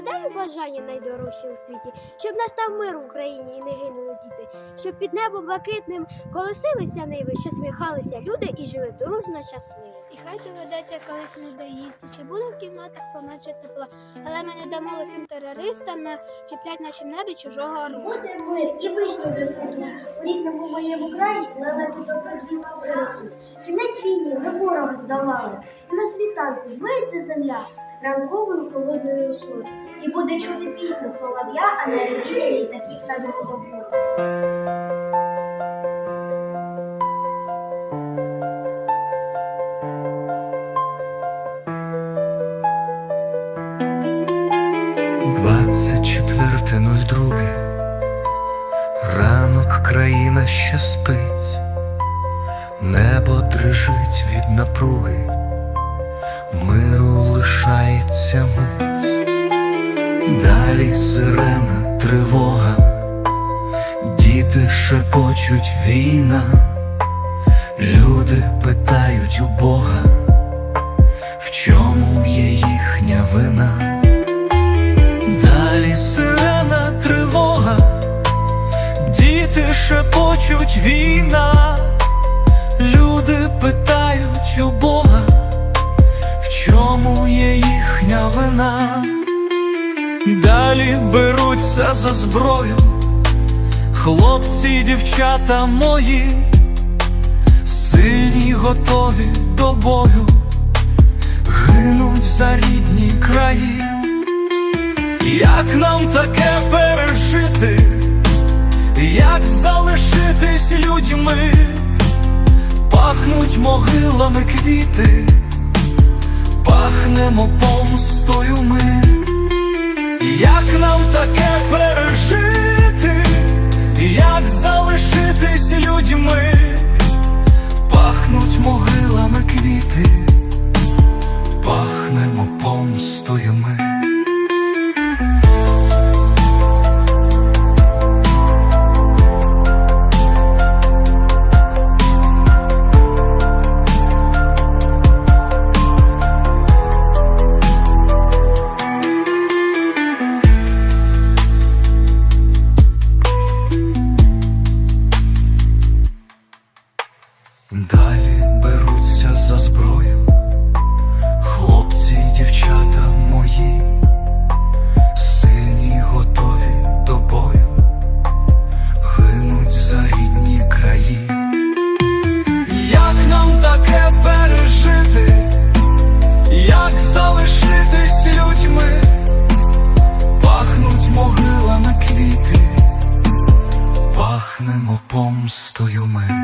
загадаю бажання найдорожче у світі, щоб настав мир в Україні і не гинули діти, щоб під небом блакитним колосилися ниви, що сміхалися люди і жили дружно щасливо. І хай доведеться колись не доїсти, чи буде в кімнатах поменше тепла, але ми не дамо лихим терористам е, чіплять нашім небі чужого орла. Буде мир і вишні зацвітуть. У рідному моєму краї лелеки добру звістку принесуть. Кінець війні ми ворога здолали. І на світанку змиється земля ранковою холодною росою. І буде чути пісню солов'я, а не ревіння літаків над головою. Двадцять четверте нуль друге, ранок країна ще спить, небо дрижить від напруги, миру лишається тривога, діти шепочуть війна, люди питають у Бога, в чому є їхня вина. Далі сирена тривога, діти шепочуть війна, люди питають у Бога, в чому є їхня вина. Далі беруться за зброю, хлопці, дівчата мої, сильні, й готові до бою, гинуть за рідні краї. Як нам таке пережити, як залишитись людьми, пахнуть могилами квіти, пахнемо за зброю, хлопці й дівчата мої, сильні, готові до бою, гинуть за рідні краї. Як нам таке пережити, як залишитись людьми, пахнуть на квіти, пахнемо помстою ми.